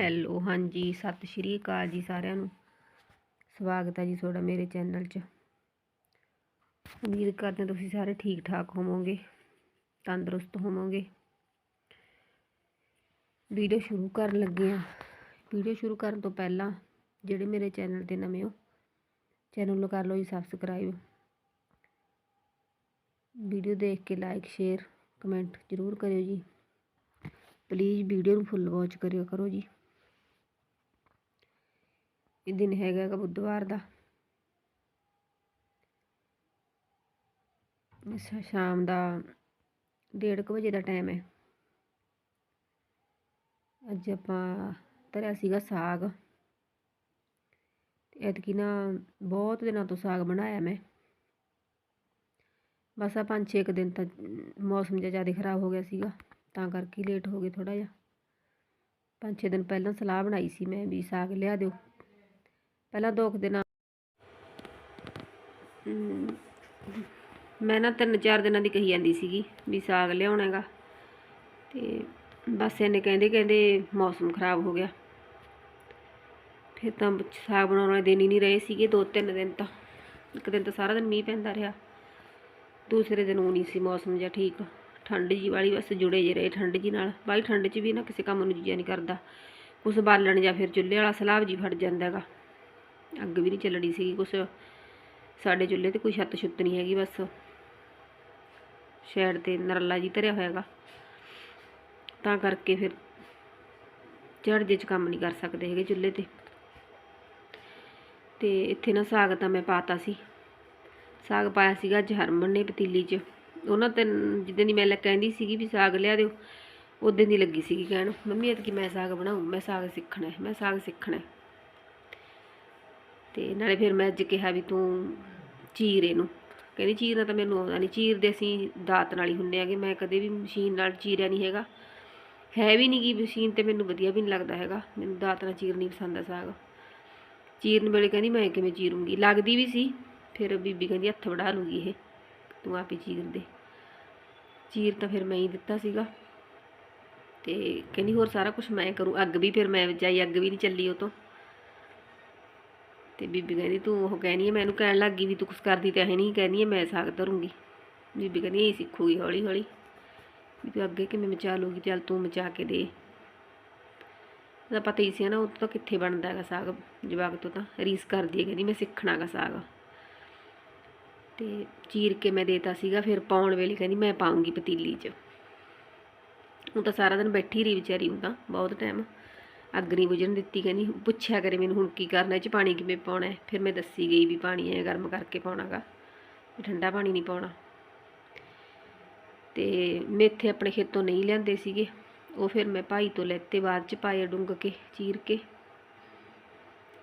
Hello ਹਾਂਜੀ, ਸਤਿ ਸ਼੍ਰੀ ਅਕਾਲ ਜੀ ਸਾਰਿਆਂ ਨੂੰ। ਸਵਾਗਤ ਹੈ ਜੀ ਤੁਹਾਡਾ ਮੇਰੇ ਚੈਨਲ 'ਚ। ਉਮੀਦ ਕਰਦੇ ਤੁਸੀਂ ਸਾਰੇ ਠੀਕ ਠਾਕ ਹੋਵੋਗੇ, ਤੰਦਰੁਸਤ ਹੋਵੋਗੇ। ਵੀਡੀਓ ਸ਼ੁਰੂ ਕਰਨ ਲੱਗੇ ਆ ਵੀਡੀਓ ਸ਼ੁਰੂ ਕਰਨ ਤੋਂ ਪਹਿਲਾਂ ਜਿਹੜੇ ਮੇਰੇ ਚੈਨਲ ਤੇ ਨਵੇਂ ਹੋ, ਚੈਨਲ ਨੂੰ ਕਰ ਲਓ ਜੀ ਸਬਸਕ੍ਰਾਈਬ ਵੀਡੀਓ ਦੇਖ ਕੇ ਲਾਈਕ ਸ਼ੇਅਰ ਕਮੈਂਟ ਜ਼ਰੂਰ ਕਰਿਓ ਜੀ। ਪਲੀਜ਼ ਵੀਡੀਓ ਨੂੰ ਫੁੱਲ ਵਾਚ ਕਰਿਓ, ਕਰੋ ਜੀ। ਇਹ ਦਿਨ ਹੈਗਾ ਹੈਗਾ ਬੁੱਧਵਾਰ ਦਾ। ਅੱਛਾ, ਸ਼ਾਮ ਦਾ ਡੇਢ ਕੁ ਵਜੇ ਦਾ ਟਾਈਮ ਹੈ। ਅੱਜ ਆਪਾਂ ਧਰਿਆ ਸੀਗਾ ਸਾਗ। ਐਤਕੀ ਨਾ ਬਹੁਤ ਦਿਨਾਂ ਤੋਂ ਸਾਗ ਬਣਾਇਆ ਮੈਂ। ਬਸ ਆ ਪੰਜ ਛੇ ਕੁ ਦਿਨ ਤਾਂ ਮੌਸਮ ਜਿਹਾ ਜ਼ਿਆਦਾ ਖਰਾਬ ਹੋ ਗਿਆ ਸੀਗਾ, ਤਾਂ ਕਰਕੇ ਲੇਟ ਹੋ ਗਏ ਥੋੜਾ ਜਿਹਾ। ਪੰਜ ਛੇ ਦਿਨ ਪਹਿਲਾਂ ਸਲਾਹ ਬਣਾਈ ਸੀ ਮੈਂ ਵੀ ਸਾਗ ਲਿਆ ਦਿਓ। ਪਹਿਲਾਂ ਦੋ ਕੁ ਦਿਨ ਮੈਂ ਨਾ ਤਿੰਨ ਚਾਰ ਦਿਨਾਂ ਦੀ ਕਹੀ ਜਾਂਦੀ ਸੀਗੀ ਵੀ ਸਾਗ ਲਿਆਉਣਾ ਹੈਗਾ ਤੇ ਬਸ ਇਹਨੇ ਕਹਿੰਦੇ ਕਹਿੰਦੇ ਮੌਸਮ ਖਰਾਬ ਹੋ ਗਿਆ। ਫਿਰ ਤਾਂ ਸਾਗ ਬਣਾਉਣ ਵਾਲੇ ਦਿਨ ਹੀ ਨਹੀਂ ਰਹੇ ਸੀਗੇ, ਦੋ ਤਿੰਨ ਦਿਨ ਤਾਂ, ਇੱਕ ਦਿਨ ਤਾਂ ਸਾਰਾ ਦਿਨ ਮੀਂਹ ਪੈਂਦਾ ਰਿਹਾ। ਦੂਸਰੇ ਦਿਨ ਉਹ ਨਹੀਂ ਸੀ ਮੌਸਮ ਜਿਹਾ ਠੀਕ, ਠੰਡ ਜੀ ਵਾਲੀ ਬਸ ਜੁੜੇ ਜੇ ਰਹੇ ਠੰਡ ਜੀ ਨਾਲ। ਬਾਈ ਠੰਡ 'ਚ ਵੀ ਨਾ ਕਿਸੇ ਕੰਮ ਨੂੰ ਜੀਆ ਨਹੀਂ ਕਰਦਾ, ਕੁਛ ਬਾਲਣ ਜਾਂ ਫਿਰ ਚੁੱਲ੍ਹੇ ਵਾਲਾ ਸਲਾਬ ਜੀ ਫੜ ਜਾਂਦਾ ਹੈਗਾ। ਅੱਗ ਵੀ ਨਹੀਂ ਚੱਲਣੀ ਸੀਗੀ ਕੁਛ। ਸਾਡੇ ਚੁੱਲ੍ਹੇ ਤੇ ਕੋਈ ਛੱਤ ਛੁੱਤ ਨਹੀਂ ਹੈਗੀ ਬਸ। ਸ਼ੈਡ ਤੇ ਨਰਲਾ ਜੀ ਧਰਿਆ ਹੋਇਆਗਾ ਤਾਂ ਕਰਕੇ ਫਿਰ ਝੜ ਜੇ ਚ ਕੰਮ ਨਹੀਂ ਕਰ ਸਕਦੇ ਹੈਗੇ ਚੁੱਲ੍ਹੇ ਤੇ। ਤੇ ਇੱਥੇ ਨਾ ਸਾਗ ਤਾਂ ਮੈਂ ਪਾਤਾ ਸੀ। ਸਾਗ ਪਾਇਆ ਸੀਗਾ ਅੱਜ ਹਰਮਨ ਨੇ ਪਤੀਲੀ 'ਚ। ਉਹਨਾਂ ਤੇ ਜਿੱਦਾਂ ਦੀ ਮੈਂ ਲੈ ਕਹਿੰਦੀ ਸੀਗੀ ਵੀ ਸਾਗ ਲਿਆ ਦਿਓ ਉਦੋਂ ਦੀ ਲੱਗੀ ਸੀਗੀ ਕਹਿਣ। ਮੰਮੀ, ਐਤਕੀ ਮੈਂ ਸਾਗ ਬਣਾਉਂ ਮੈਂ ਸਾਗ ਸਿੱਖਣਾ ਮੈਂ ਸਾਗ ਸਿੱਖਣਾ ਤੇ ਨਾਲੇ ਫਿਰ ਮੈਂ ਅੱਜ ਕਿਹਾ ਵੀ ਤੂੰ ਚੀਰ ਇਹਨੂੰ। ਕਹਿੰਦੀ ਚੀਰਨਾ ਤਾਂ ਮੈਨੂੰ ਆਉਂਦਾ ਨਹੀਂ। ਚੀਰਦੇ ਅਸੀਂ ਦਾਤ ਨਾਲ ਹੀ ਹੁੰਨੇ ਆਗੇ ਮੈਂ ਕਦੇ ਵੀ ਮਸ਼ੀਨ ਨਾਲ ਚੀਰਿਆ ਨਹੀਂ ਹੈਗਾ। ਹੈ ਵੀ ਨਹੀਂ ਕਿ ਮਸ਼ੀਨ ਤੇ ਮੈਨੂੰ ਵਧੀਆ ਵੀ ਨਹੀਂ ਲੱਗਦਾ ਹੈਗਾ। ਮੈਨੂੰ ਦਾਤ ਨਾਲ ਚੀਰਨੀ ਪਸੰਦ ਆ ਸਾਗ। ਚੀਰਨ ਵੇਲੇ ਕਹਿੰਦੀ ਮੈਂ ਕਿਵੇਂ ਚੀਰੂੰਗੀ? ਲੱਗਦੀ ਵੀ ਸੀ। ਫਿਰ ਬੀਬੀ ਕਹਿੰਦੀ ਹੱਥ ਵੜਾ ਲੂਗੀ ਇਹ। ਤੂੰ ਆਪ ਹੀ ਚੀਰ ਦੇ। ਚੀਰ ਤਾਂ ਫਿਰ ਮੈਂ ਹੀ ਦਿੱਤਾ ਸੀਗਾ। ਤੇ ਕਹਿੰਦੀ ਹੋਰ ਸਾਰਾ ਕੁਝ ਮੈਂ ਕਰੂੰ। ਅੱਗ ਵੀ ਫਿਰ ਮੈਂ ਜਾਈ ਅੱਗ ਵੀ ਨਹੀਂ ਚੱਲੀ ਉਹ ਤੋਂ। ਤੇ ਬੀਬੀ ਕਹਿੰਦੀ, ਤੂੰ ਉਹ ਕਹਿਣੀ ਹੈ ਮੈਨੂੰ ਕਹਿਣ ਲੱਗ ਗਈ ਵੀ ਤੂੰ ਕੁਛ ਕਰਦੀ ਤਾਂ ਹੈ ਨਹੀਂ ਕਹਿੰਦੀ ਹੈ ਮੈਂ ਸਾਗ ਧਰੂੰਗੀ। ਬੀਬੀ ਕਹਿੰਦੀ, ਇਹ ਸਿੱਖੂਗੀ ਹੌਲੀ ਹੌਲੀ ਵੀ ਤੂੰ ਅੱਗੇ ਕਿਵੇਂ ਮਚਾ ਲੂਗੀ ਚੱਲ ਤੂੰ ਮਚਾ ਕੇ ਦੇ। ਉਹਦਾ ਪਤਾ ਹੀ ਸੀ ਨਾ, ਉਹ ਤਾਂ ਕਿੱਥੇ ਬਣਦਾ ਹੈਗਾ ਸਾਗ, ਜਵਾਕ ਤੋਂ ਤਾਂ ਰੀਸ ਕਰਦੀ ਹੈ, ਕਹਿੰਦੀ ਮੈਂ ਸਿੱਖਣਾਗਾ ਸਾਗ। ਤੇ ਚੀਰ ਕੇ ਮੈਂ ਦੇਤਾ ਸੀਗਾ, ਫਿਰ ਪਾਉਣ ਵੇਲੇ ਕਹਿੰਦੀ ਮੈਂ ਪਾਉਂਗੀ ਪਤੀਲੀ 'ਚ। ਉਹ ਤਾਂ ਸਾਰਾ ਦਿਨ ਬੈਠੀ ਰਹੀ ਵਿਚਾਰੀ ਉਹ ਤਾਂ, ਬਹੁਤ ਟਾਈਮ ਅੱਗ ਨਹੀਂ ਬੁਝਣ ਦਿੱਤੀ, ਕਹਿੰਦੀ ਪੁੱਛਿਆ ਕਰੇ ਮੈਨੂੰ ਹੁਣ ਕੀ ਕਰਨਾ, ਇਹ 'ਚ ਪਾਣੀ ਕਿਵੇਂ ਪਾਉਣਾ ਫਿਰ ਮੈਂ ਦੱਸੀ ਗਈ ਵੀ ਪਾਣੀ ਐ ਗਰਮ ਕਰਕੇ ਪਾਉਣਾਗਾ, ਵੀ ਠੰਡਾ ਪਾਣੀ ਨਹੀਂ ਪਾਉਣਾ। ਤੇ ਮੇਥੇ ਆਪਣੇ ਖੇਤੋਂ ਨਹੀਂ ਲਿਆਂਦੇ ਸੀਗੇ, ਉਹ ਫਿਰ ਮੈਂ ਭਾਈ ਤੋਂ ਲੈਤੇ, ਬਾਅਦ 'ਚ ਪਾਏ ਡੁੰਗ ਕੇ, ਚੀਰ ਕੇ।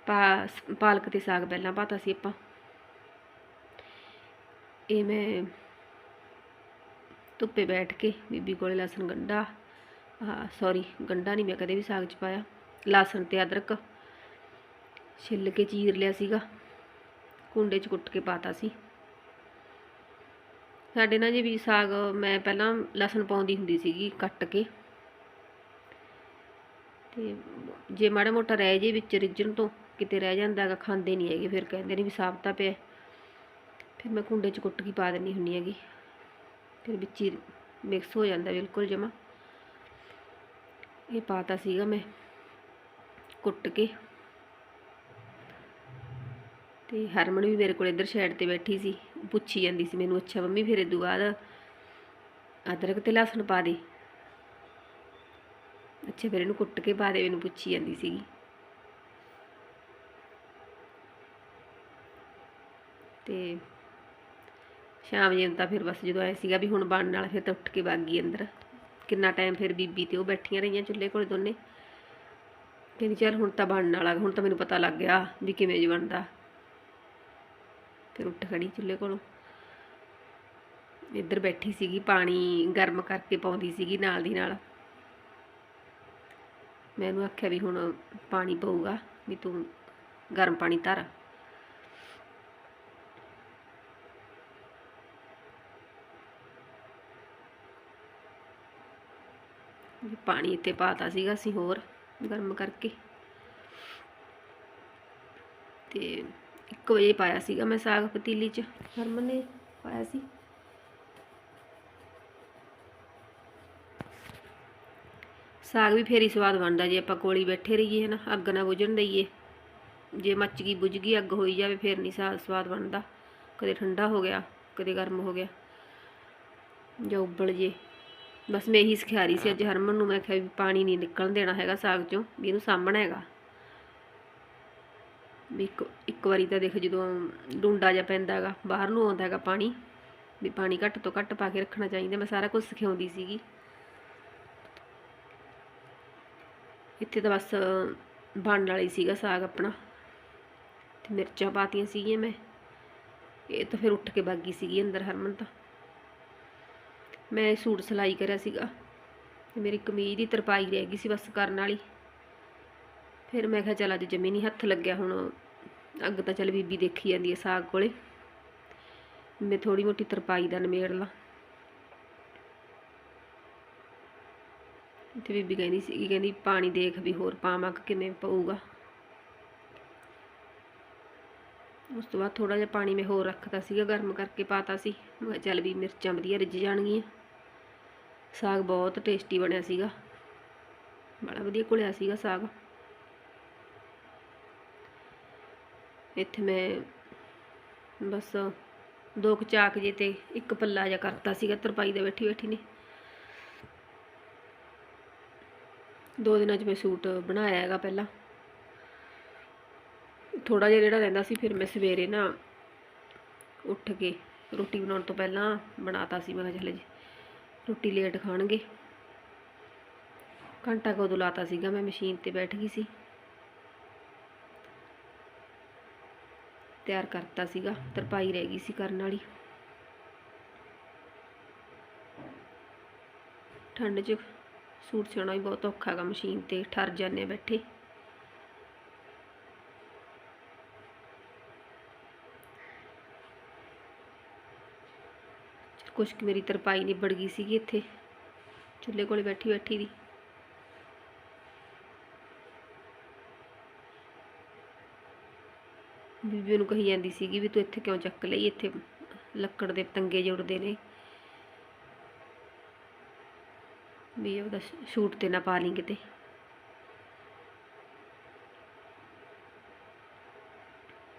ਪਾ, ਪਾਲਕ ਤੇ ਸਾਗ ਪਹਿਲਾਂ ਪਾਤਾ ਸੀ ਆਪਾਂ। ਇਹ ਮੈਂ ਧੁੱਪੇ ਬੈਠ ਕੇ ਬੀਬੀ ਕੋਲੇ ਲਸਣ ਗੰਡਾ ਹਾਂ ਸੌਰੀ ਗੰਡਾ ਨਹੀਂ ਮੈਂ ਕਦੇ ਵੀ ਸਾਗ 'ਚ ਪਾਇਆ। ਲਸਣ ਤੇ ਅਦਰਕ ਛਿੱਲ ਕੇ ਚੀਰ ਲਿਆ ਸੀਗਾ। ਕੁੰਡੇ 'ਚ ਕੁੱਟ ਕੇ ਪਾਤਾ ਸੀ। ਸਾਡੇ ਨਾਲ ਜੇ ਵੀ ਸਾਗ ਮੈਂ ਪਹਿਲਾਂ ਲਸਣ ਪਾਉਂਦੀ ਹੁੰਦੀ ਸੀਗੀ ਕੱਟ ਕੇ। ਤੇ ਜੇ ਮਾੜਾ ਮੋਟਾ ਰਹਿ ਜੇ ਵਿੱਚ ਰਿੱਝਣ ਤੋਂ, ਕਿਤੇ ਰਹਿ ਜਾਂਦਾ ਹੈਗਾ, ਖਾਂਦੇ ਨਹੀਂ ਹੈਗੇ, ਫਿਰ ਕਹਿੰਦੇ ਨੇ ਵੀ ਸਾਬਤਾ ਪਿਆ। ਫਿਰ ਮੈਂ ਕੁੰਡੇ 'ਚ ਕੁੱਟ ਕੇ ਪਾ ਦਿੰਦੀ ਹੁੰਦੀ ਹੈਗੀ। ਫਿਰ ਵਿੱਚ ਹੀ ਮਿਕਸ ਹੋ ਜਾਂਦਾ ਬਿਲਕੁਲ ਜਮਾ। ਇਹ ਪਾਤਾ ਸੀਗਾ ਮੈਂ। ਕੁੱਟ ਕੇ। ਤੇ ਹਰਮਨ ਵੀ ਮੇਰੇ ਕੋਲ ਇੱਧਰ ਸਾਈਡ ਤੇ ਬੈਠੀ ਸੀ। ਪੁੱਛੀ ਜਾਂਦੀ ਸੀ ਮੈਨੂੰ, ਅੱਛਾ ਮੰਮੀ, ਫਿਰ ਇਦੋਂ ਬਾਅਦ ਅਦਰਕ ਤੇ ਲਸਣ ਪਾ ਦੇ? ਅੱਛਾ, ਫਿਰ ਇਹਨੂੰ ਕੁੱਟ ਕੇ ਪਾ ਦੇ, ਮੈਨੂੰ ਪੁੱਛੀ ਜਾਂਦੀ ਸੀਗੀ। ਤੇ ਸ਼ਾਮ ਜੇ ਤਾਂ ਫਿਰ ਬਸ ਜਦੋਂ ਆਇਆ ਸੀਗਾ ਵੀ ਹੁਣ ਬਣਨ ਵਾਲਾ, ਫਿਰ ਤਾਂ ਉੱਠ ਕੇ ਵਗ ਗਈ ਅੰਦਰ। ਕਿੰਨਾ ਟਾਈਮ ਫਿਰ ਬੀਬੀ ਤੇ ਉਹ ਬੈਠੀਆਂ ਰਹੀਆਂ ਚੁੱਲ੍ਹੇ ਕੋਲ ਦੋਨੇ। ਕਹਿੰਦੀ ਚੱਲ ਹੁਣ ਤਾਂ ਬਣਨ ਵਾਲਾ, ਹੁਣ ਤਾਂ ਮੈਨੂੰ ਪਤਾ ਲੱਗ ਗਿਆ ਵੀ ਕਿਵੇਂ ਜੀ ਬਣਦਾ। ਫਿਰ ਉੱਠ ਖੜੀ ਚੁੱਲ੍ਹੇ ਕੋਲੋਂ। ਇੱਧਰ ਬੈਠੀ ਸੀਗੀ, ਪਾਣੀ ਗਰਮ ਕਰਕੇ ਪਾਉਂਦੀ ਸੀਗੀ ਨਾਲ ਦੀ ਨਾਲ। ਮੈਂ ਉਹਨੂੰ ਆਖਿਆ ਵੀ ਹੁਣ ਪਾਣੀ ਪਊਗਾ, ਵੀ ਤੂੰ ਗਰਮ ਪਾਣੀ ਧਰ। ਪਾਣੀ ਇੱਥੇ ਪਾਤਾ ਸੀਗਾ ਅਸੀਂ ਹੋਰ। ਗਰਮ ਕਰਕੇ। ਤੇ 1 ਵਜੇ ਪਾਇਆ ਸੀਗਾ ਮੈਂ ਸਾਗ ਪਤੀਲੀ 'ਚ। ਹਰਮਨ ਨੇ ਪਾਇਆ ਸੀ। ਸਾਗ ਵੀ ਫੇਰ ਹੀ ਸਵਾਦ ਬਣਦਾ ਜੇ ਆਪਾਂ ਕੋਲੀ ਬੈਠੇ ਰਹੀਏ ਹਨਾ, ਅੱਗ ਨਾ ਬੁਝਣ ਦਈਏ। ਜੇ ਮੱਚ ਗਈ, ਬੁਝ ਗਈ, ਅੱਗ ਹੋਈ ਜਾਵੇ ਫੇਰ ਨਹੀਂ ਸਾਗ ਸਵਾਦ ਬਣਦਾ। ਕਦੇ ਠੰਡਾ ਹੋ ਗਿਆ, ਕਦੇ ਗਰਮ ਹੋ ਗਿਆ। ਜਾਂ ਉਬਲ ਜੇ। ਬਸ ਮੈਂ ਇਹੀ ਸਿਖਾ ਰਹੀ ਸੀ ਅੱਜ ਹਰਮਨ ਨੂੰ, ਮੈਂ ਕਿਹਾ ਵੀ ਪਾਣੀ ਨਹੀਂ ਨਿਕਲਣ ਦੇਣਾ ਹੈਗਾ ਸਾਗ ਚੋਂ, ਵੀ ਇਹਨੂੰ ਸਾਂਭਣਾ ਹੈਗਾ। ਵੀ ਇੱਕ ਇੱਕ ਵਾਰੀ ਤਾਂ ਦੇਖ ਜਦੋਂ ਡੁੰਡਾ ਜਿਹਾ ਪੈਂਦਾ ਹੈਗਾ, ਬਾਹਰ ਨੂੰ ਆਉਂਦਾ ਹੈਗਾ ਪਾਣੀ, ਵੀ ਪਾਣੀ ਘੱਟ ਤੋਂ ਘੱਟ ਪਾ ਕੇ ਰੱਖਣਾ ਚਾਹੀਦਾ, ਮੈਂ ਸਾਰਾ ਕੁਝ ਸਿਖਾਉਂਦੀ ਸੀਗੀ। ਇੱਥੇ ਤਾਂ ਬਸ ਬਣਨ ਵਾਲੀ ਸੀਗਾ ਸਾਗ ਆਪਣਾ, ਤੇ ਮਿਰਚਾਂ ਪਾਤੀਆਂ ਸੀਗੀਆਂ ਮੈਂ, ਇਹ ਤਾਂ ਫਿਰ ਉੱਠ ਕੇ ਬਾਗੀ ਸੀਗੀ ਅੰਦਰ ਹਰਮਨ ਤਾਂ। ਮੈਂ ਸੂਟ ਸਿਲਾਈ ਕਰਿਆ ਸੀਗਾ ਤੇ ਮੇਰੀ ਕਮੀਜ਼ ਦੀ ਤਰਪਾਈ ਰਹਿ ਗਈ ਸੀ ਬਸ ਕਰਨ ਵਾਲੀ। ਫਿਰ ਮੈਂ ਕਿਹਾ ਚੱਲ ਅੱਜ ਜਮੀ ਨਹੀਂ ਹੱਥ ਲੱਗਿਆ, ਹੁਣ ਅੱਗ ਤਾਂ ਚੱਲ ਬੀਬੀ ਦੇਖੀ ਜਾਂਦੀ ਹੈ ਸਾਗ ਕੋਲੇ। ਮੈਂ ਥੋੜੀ ਮੋਟੀ ਤਰਪਾਈ ਦਾ ਨਮੇੜ ਲਾ। ਤੇ ਬੀਬੀ ਕਹਿੰਦੀ ਸੀ ਕਹਿੰਦੀ ਪਾਣੀ ਦੇਖ ਵੀ ਹੋਰ ਪਾਵਾਂ ਕਿ ਕਿਵੇਂ ਪਊਗਾ। ਉਸ ਤੋਂ ਬਾਅਦ ਥੋੜਾ ਜਿਹਾ ਪਾਣੀ ਮੈਂ ਹੋਰ ਰੱਖਦਾ ਸੀਗਾ, ਗਰਮ ਕਰਕੇ ਪਾਤਾ ਸੀ। ਮੈਂ ਚੱਲ ਵੀ ਮਿਰਚਾਂ ਵਧੀਆ ਰਿੱਝ ਜਾਣਗੀਆਂ। ਸਾਗ ਬਹੁਤ ਟੇਸਟੀ ਬਣਿਆ ਸੀਗਾ। ਬੜਾ ਵਧੀਆ ਘੁਲਿਆ ਸੀਗਾ ਸਾਗ। ਇੱਥੇ ਮੈਂ ਬਸ ਦੋ ਕੁ ਚਾਕ ਜੇ ਤੇ ਇੱਕ ਪੱਲਾ ਜਿਹਾ ਕਰਤਾ ਸੀਗਾ, ਤਰਪਾਈ ਦੇ ਬੈਠੀ ਬੈਠੀ ਨੇ। ਦੋ ਦਿਨਾਂ 'ਚ ਮੈਂ ਸੂਟ ਬਣਾਇਆ ਹੈਗਾ ਪਹਿਲਾਂ। ਥੋੜਾ ਜਿਹਾ ਜਿਹੜਾ ਰਹਿੰਦਾ ਸੀ, ਫਿਰ ਮੈਂ ਸਵੇਰੇ ਨਾ ਉੱਠ ਕੇ ਰੋਟੀ ਬਣਾਉਣ ਤੋਂ ਪਹਿਲਾਂ ਬਣਾਤਾ ਸੀ, ਮੈਂ ਕਿਹਾ ਚੱਲ ਜੀ ਰੋਟੀ ਲੇਟ ਖਾਣਗੇ। ਘੰਟਾ ਕੁ ਉਦੋਂ ਲਾਤਾ ਸੀਗਾ ਮੈਂ, ਮਸ਼ੀਨ ਤੇ ਬੈਠ ਗਈ ਸੀ। ਤਿਆਰ ਕਰਤਾ ਸੀਗਾ, ਤਰਪਾਈ ਰਹਿ ਗਈ ਸੀ ਕਰਨ ਵਾਲੀ। ਠੰਡ 'ਚ ਸੂਟ ਸਿਉਣਾ ਵੀ ਬਹੁਤ ਔਖਾ ਹੈਗਾ ਮਸ਼ੀਨ ਤੇ, ਠਰ ਜਾਂਦੇ ਆ ਬੈਠੇ। ਕੁਛ ਕੁ ਮੇਰੀ ਤਰਪਾਈ ਨਿਬੜ ਗਈ ਸੀਗੀ ਇੱਥੇ। ਚੁੱਲ੍ਹੇ ਕੋਲੇ ਬੈਠੀ ਬੈਠੀ ਦੀ। ਬੀਬੀ ਨੂੰ ਕਹੀ ਜਾਂਦੀ ਸੀਗੀ ਵੀ ਤੂੰ ਇੱਥੇ ਕਿਉਂ ਚੱਕ ਲਈ? ਇੱਥੇ ਲੱਕੜ ਦੇ ਪਤੰਗੇ ਜੁੜਦੇ ਨੇ। ਵੀ ਉਹਦਾ ਸ਼ੂਟ ਤੇ ਨਾ ਪਾ ਲਈ ਕਿਤੇ।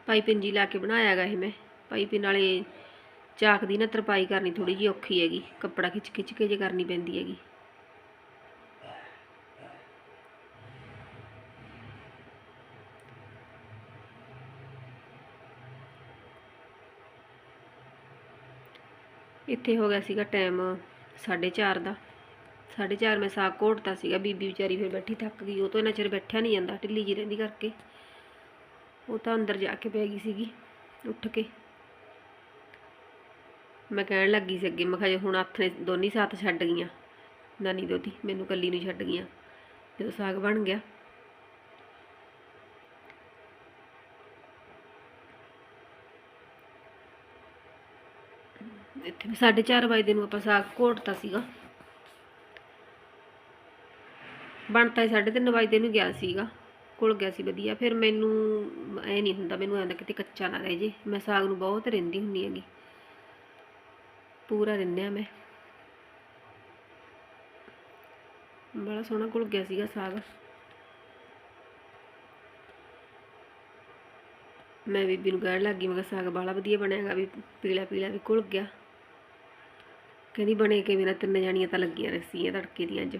ਪਾਈਪਿੰਗ ਜੀ ਲਾ ਕੇ ਬਣਾਇਆ ਗਾ ਇਹ ਮੈਂ। ਪਾਈਪਿੰਗ ਨਾਲੇ ਚਾਕ ਦੀ ਨਾ ਤਰਪਾਈ ਕਰਨੀ ਥੋੜੀ ਜਿਹੀ ਔਖੀ ਹੈਗੀ, ਕੱਪੜਾ ਖਿੱਚ ਖਿੱਚ ਕੇ ਜੇ ਕਰਨੀ ਪੈਂਦੀ ਹੈਗੀ। ਇੱਥੇ ਹੋ ਗਿਆ ਸੀਗਾ ਟਾਈਮ 4:30 ਦਾ। 4:30 ਮੈਂ ਸਾਗ ਘੋਟਤਾ ਸੀਗਾ, ਬੀਬੀ ਵਿਚਾਰੀ ਫਿਰ ਬੈਠੀ ਥੱਕ ਗਈ, ਉਹ ਤੋਂ ਇੰਨਾ ਚਿਰ ਬੈਠਿਆ ਨਹੀਂ ਜਾਂਦਾ, ਢਿੱਲੀ ਜੀ ਰਹਿੰਦੀ ਕਰਕੇ। ਉਹ ਤਾਂ ਅੰਦਰ ਜਾ ਕੇ ਪੈ ਗਈ ਸੀਗੀ, ਉੱਠ ਕੇ। ਮੈਂ ਕਹਿਣ ਲੱਗੀ ਸੀ ਅੱਗੇ, ਮੈਂ ਕਿਹਾ ਜੇ ਹੁਣ ਹੱਥ ਨੇ ਦੋਨੀ ਸਾਥ ਛੱਡ ਗਈਆਂ, ਨਾਨੀ ਦੋਦੀ ਮੈਨੂੰ ਕੱਲੀ ਨੂੰ ਛੱਡ ਗਈਆਂ, ਜਦੋਂ ਸਾਗ ਬਣ ਗਿਆ। ਇੱਥੇ 4:30 ਵਜੇ ਨੂੰ ਆਪਾਂ ਸਾਗ ਘੋਟਤਾ ਸੀਗਾ। ਬਣਤਾ 3:30 ਵਜੇ ਨੂੰ ਗਿਆ ਸੀਗਾ, ਘੁਲ ਗਿਆ ਸੀ ਵਧੀਆ, ਫਿਰ ਮੈਨੂੰ ਐ ਨਹੀਂ ਹੁੰਦਾ, ਮੈਨੂੰ ਐਂਦਾ ਕਿਤੇ ਕੱਚਾ ਨਾ ਰਹਿ ਜੇ, ਮੈਂ ਸਾਗ ਨੂੰ ਬਹੁਤ ਰਹਿੰਦੀ ਹੁੰਨੀ ਹੈਗੀ। ਪੂਰਾ ਰਿੰਨਿਆ ਮੈਂ। ਬੜਾ ਸੋਹਣਾ ਘੁਲ ਗਿਆ ਸੀਗਾ ਸਾਗ। ਮੈਂ ਬੀਬੀ ਨੂੰ ਕਹਿਣ ਲੱਗੀ, ਮੈਂ ਕਿਹਾ ਸਾਗ ਬਾਲਾ ਵਧੀਆ ਬਣਿਆਗਾ ਵੀ ਪੀਲਾ ਪੀਲਾ ਵੀ ਘੁਲ ਗਿਆ। ਕਹਿੰਦੀ ਬਣੇ ਕਿਵੇਂ ਨਾ ਤਿੰਨ ਜਾਣੀਆਂ ਤਾਂ ਲੱਗੀਆਂ ਰਸੀਆਂ ਤੜਕੇ ਦੀਆਂ ਅੱਜ।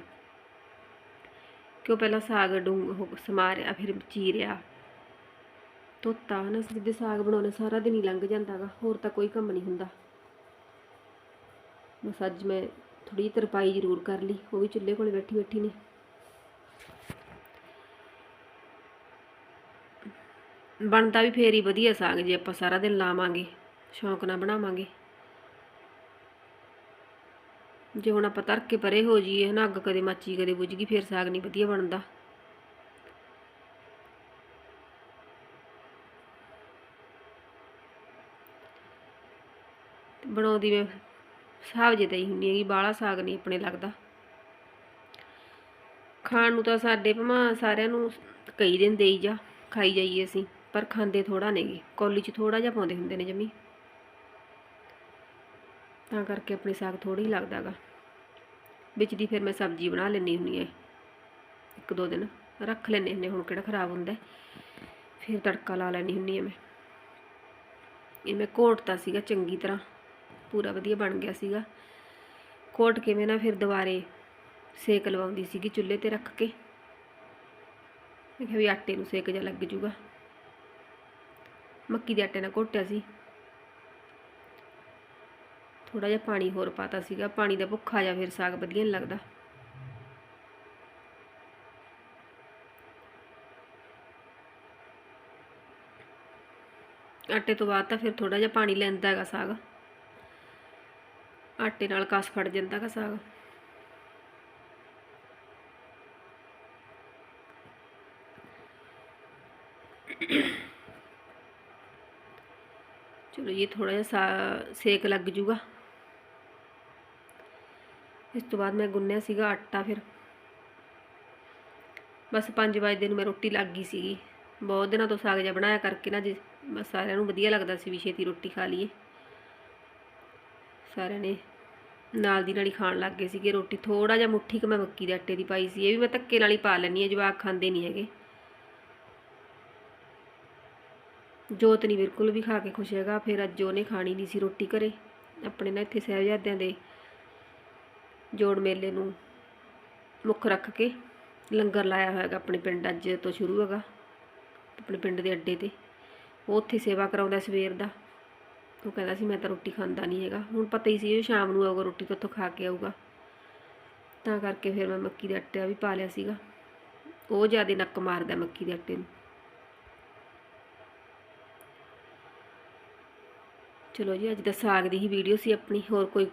ਕਿਉਂ ਪਹਿਲਾਂ ਸਾਗ ਡੂੰਗ ਉਹ ਸਮਾਰਿਆ, ਫਿਰ ਚੀਰਿਆ। ਧੋਤਾ ਨਾ ਜਿੱਦੇ ਸਾਗ ਬਣਾਉਣਾ ਸਾਰਾ ਦਿਨ ਹੀ ਲੰਘ ਜਾਂਦਾਗਾ, ਹੋਰ ਤਾਂ ਕੋਈ ਕੰਮ ਨਹੀਂ ਹੁੰਦਾ। ਬਸ ਅੱਜ ਮੈਂ ਥੋੜੀ ਜਿਹੀ ਤਰਪਾਈ ਜ਼ਰੂਰ ਕਰ ਲਈ, ਉਹ ਵੀ ਚੁੱਲ੍ਹੇ ਕੋਲ ਬੈਠੀ ਬੈਠੀ ਨੇ। ਬਣਦਾ ਵੀ ਫੇਰ ਹੀ ਵਧੀਆ ਸਾਗ, ਜੇ ਆਪਾਂ ਸਾਰਾ ਦਿਨ ਲਾਵਾਂਗੇ, ਸ਼ੌਂਕ ਨਾਲ ਬਣਾਵਾਂਗੇ। ਜੇ ਹੁਣ ਆਪਾਂ ਤਰ ਕੇ ਪਰੇ ਹੋ ਜਾਈਏ ਨਾ ਅੱਗ ਕਦੇ ਮੱਚੀ, ਕਦੇ ਬੁਝ ਗਈ, ਫੇਰ ਸਾਗ ਨਹੀਂ ਵਧੀਆ ਬਣਦਾ। ਬਣਾਉਂਦੀ ਮੈਂ ਹਿਸਾਬ ਜੇ ਹੀ ਹੁੰਦੀ ਹੈਗੀ, ਬਾਹਲਾ ਸਾਗ ਨਹੀਂ ਆਪਣੇ ਲੱਗਦਾ। ਖਾਣ ਨੂੰ ਤਾਂ ਸਾਡੇ ਭਮਾ ਸਾਰਿਆਂ ਨੂੰ ਕਈ ਦਿਨ ਦੇਈ ਜਾ, ਖਾਈ ਜਾਈਏ ਅਸੀਂ, ਪਰ ਖਾਂਦੇ ਥੋੜਾ ਨੇਗੇ, ਕੌਲੀ 'ਚ ਥੋੜਾ ਜਿਹਾ ਪਾਉਂਦੇ ਹੁੰਦੇ ਨੇ ਜਮੀ। ਤਾਂ ਕਰਕੇ ਆਪਣੇ ਸਾਗ ਥੋੜਾ ਹੀ ਲੱਗਦਾਗਾ ਵਿੱਚ ਦੀ ਫਿਰ ਮੈਂ ਸਬਜ਼ੀ ਬਣਾ ਲੈਣੀ ਹੁੰਦੀ ਐ ਇੱਕ ਦੋ ਦਿਨ ਰੱਖ ਲੈਣੇ ਹੁੰਦੇ ਹੁਣ ਕਿਹੜਾ ਖਰਾਬ ਹੁੰਦਾ ਫਿਰ ਤੜਕਾ ਲਾ ਲੈਣੀ ਹੁੰਦੀ ਐ ਮੈਂ। ਇਹ ਮੈਂ ਘੋਟਤਾ ਸੀਗਾ ਚੰਗੀ ਤਰ੍ਹਾਂ। ਪੂਰਾ ਵਧੀਆ ਬਣ ਗਿਆ ਸੀਗਾ। ਕੋਟ ਕੇ ਮੈਂ ਨਾ ਫਿਰ ਦੁਬਾਰੇ ਸੇਕ ਲਵਾਉਂਦੀ ਸੀਗੀ ਚੁੱਲ੍ਹੇ ਤੇ ਰੱਖ ਕੇ। ਮੈਂ ਕਿਹਾ ਵੀ ਆਟੇ ਨੂੰ ਸੇਕ ਜਾ ਲੱਗ ਜੂਗਾ। ਮੱਕੀ ਦੇ ਆਟੇ ਨਾਲ ਘੋਟਿਆ ਸੀ। ਥੋੜਾ ਜਿਹਾ ਪਾਣੀ ਹੋਰ ਪਾਤਾ ਸੀਗਾ। ਪਾਣੀ ਦਾ ਭੁੱਖਾ ਜਾਂ ਫਿਰ ਸਾਗ ਵਧੀਆ ਨਹੀਂ ਲੱਗਦਾ। ਆਟੇ ਤੋਂ ਬਾਅਦ ਤਾਂ ਫਿਰ ਥੋੜਾ ਜਿਹਾ ਪਾਣੀ ਲੈਂਦਾ ਹੈਗਾ ਸਾਗ। ਆਟੇ ਨਾਲ ਕਸ ਫੜ ਜਾਂਦਾ ਗਾ ਸਾਗ। ਚਲੋ ਜੀ ਥੋੜਾ ਜਿਹਾ ਸਾ- ਸੇਕ ਲੱਗ ਜੂਗਾ। ਇਸ ਤੋਂ ਬਾਅਦ ਮੈਂ ਗੁੰਨਿਆ ਸੀਗਾ ਆਟਾ ਫਿਰ। ਬਸ 5 ਵਜੇ ਨੂੰ ਮੈਂ ਰੋਟੀ ਲੱਗ ਗਈ ਸੀਗੀ। ਬਹੁਤ ਦਿਨਾਂ ਤੋਂ ਸਾਗ ਜਿਹਾ ਬਣਾਇਆ ਕਰਕੇ ਨਾ, ਜੀ, ਬਸ ਸਾਰਿਆਂ ਨੂੰ ਵਧੀਆ ਲੱਗਦਾ ਸੀ ਵੀ ਛੇਤੀ ਰੋਟੀ ਖਾ ਲਈਏ। ਸਾਰਿਆਂ ਨੇ ਨਾਲ ਦੀ ਨਾਲ ਹੀ ਖਾਣ ਲੱਗ ਗਏ ਸੀਗੇ ਰੋਟੀ। ਥੋੜਾ ਜਿਹਾ ਮੁੱਠੀ ਕੁ ਮੈਂ ਮੱਕੀ ਦੇ ਆਟੇ ਦੀ ਪਾਈ ਸੀ, ਇਹ ਵੀ ਮੈਂ ਧੱਕੇ ਨਾਲ ਹੀ ਪਾ ਲੈਣੀ ਹੈ, ਜਵਾਕ ਖਾਂਦੇ ਨਹੀਂ ਹੈਗੇ। ਜੋਤ ਨਹੀਂ ਬਿਲਕੁਲ ਵੀ ਖਾ ਕੇ ਖੁਸ਼ ਹੈਗਾ, ਫਿਰ ਅੱਜ ਉਹਨੇ ਖਾਣੀ ਨਹੀਂ ਸੀ ਰੋਟੀ ਘਰੇ। ਆਪਣੇ ਨਾ ਇੱਥੇ ਸਾਹਿਬਜ਼ਾਦਿਆਂ ਦੇ ਜੋੜ ਮੇਲੇ ਨੂੰ ਮੁੱਖ ਰੱਖ ਕੇ ਲੰਗਰ ਲਾਇਆ ਹੋਇਆ ਹੈਗਾ ਆਪਣੇ ਪਿੰਡ ਅੱਜ ਤੋਂ ਸ਼ੁਰੂ ਹੈਗਾ, ਆਪਣੇ ਪਿੰਡ ਦੇ ਅੱਡੇ ਤੇ। ਉਹ ਉੱਥੇ ਸੇਵਾ ਕਰਾਉਂਦਾ ਸਵੇਰ ਦਾ। ਉਹ ਕਹਿੰਦਾ ਸੀ ਮੈਂ ਤਾਂ ਰੋਟੀ ਖਾਂਦਾ ਨਹੀਂ ਹੈਗਾ। ਹੁਣ ਪਤਾ ਹੀ ਸੀ ਇਹ ਸ਼ਾਮ ਨੂੰ ਆਊਗਾ, ਰੋਟੀ ਤੋਂ ਉੱਥੋਂ ਖਾ ਕੇ ਆਊਗਾ। ਤਾਂ ਕਰਕੇ ਫਿਰ ਮੈਂ ਮੱਕੀ ਦਾ ਆਟਾ ਵੀ ਪਾ ਲਿਆ ਸੀਗਾ। ਉਹ ਜ਼ਿਆਦਾ ਨੱਕ ਮਾਰਦਾ ਮੱਕੀ ਦੇ ਆਟੇ ਨੂੰ। ਚਲੋ ਜੀ, ਅੱਜ ਦਾ ਸਾਗ ਦੀ ਹੀ ਵੀਡੀਓ ਸੀ ਆਪਣੀ। ਹੋਰ ਕੋਈ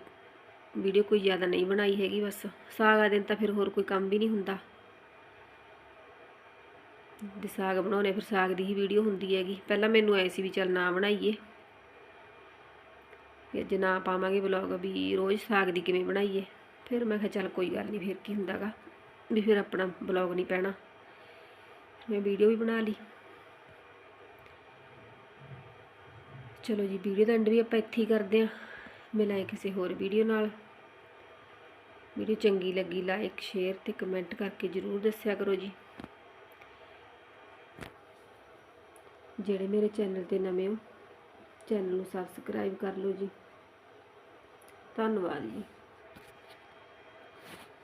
ਵੀਡੀਓ ਕੋਈ ਜ਼ਿਆਦਾ ਨਹੀਂ ਬਣਾਈ ਹੈਗੀ ਬਸ। ਸਾਗ ਆ ਦਿਨ ਤਾਂ ਫਿਰ ਹੋਰ ਕੋਈ ਕੰਮ ਵੀ ਨਹੀਂ ਹੁੰਦਾ। ਜੇ ਸਾਗ ਬਣਾਉਣੇ ਫਿਰ ਸਾਗ ਦੀ ਹੀ ਵੀਡੀਓ ਹੁੰਦੀ ਹੈਗੀ। ਪਹਿਲਾਂ ਮੈਨੂੰ ਐ ਸੀ ਵੀ ਚੱਲ ਨਾ ਬਣਾਈਏ। ਫਿਰ ਜੇ ਨਾ ਪਾਵਾਂਗੇ ਵਲੌਗ ਵੀ ਰੋਜ਼ ਸਾਗ ਦੀ ਕਿਵੇਂ ਬਣਾਈਏ? ਫਿਰ ਮੈਂ ਕਿਹਾ ਚੱਲ ਕੋਈ ਗੱਲ ਨਹੀਂ ਫਿਰ ਕੀ ਹੁੰਦਾਗਾ? ਵੀ ਫਿਰ ਆਪਣਾ ਵਲੌਗ ਨਹੀਂ ਪੈਣਾ। ਮੈਂ ਵੀਡੀਓ ਵੀ ਬਣਾ ਲਈ। ਚਲੋ ਜੀ ਵੀਡੀਓ ਦਾ ਐਂਡ ਵੀ ਆਪਾਂ ਇੱਥੇ ਹੀ ਕਰਦੇ ਆਂ ਮਿਲਾਂਗੇ ਕਿਸੇ ਹੋਰ ਵੀਡੀਓ ਨਾਲ। ਵੀਡੀਓ ਚੰਗੀ ਲੱਗੀ ਲਾਈਕ ਸ਼ੇਅਰ ਤੇ ਕਮੈਂਟ ਕਰਕੇ ਜਰੂਰ ਦੱਸਿਆ ਕਰੋ ਜੀ। ਜਿਹੜੇ ਮੇਰੇ ਚੈਨਲ ਤੇ ਨਵੇਂ ਹੋ ਚੈਨਲ ਨੂੰ ਸਬਸਕ੍ਰਾਈਬ ਕਰ ਲਓ ਜੀ। ਧੰਨਵਾਦ ਜੀ।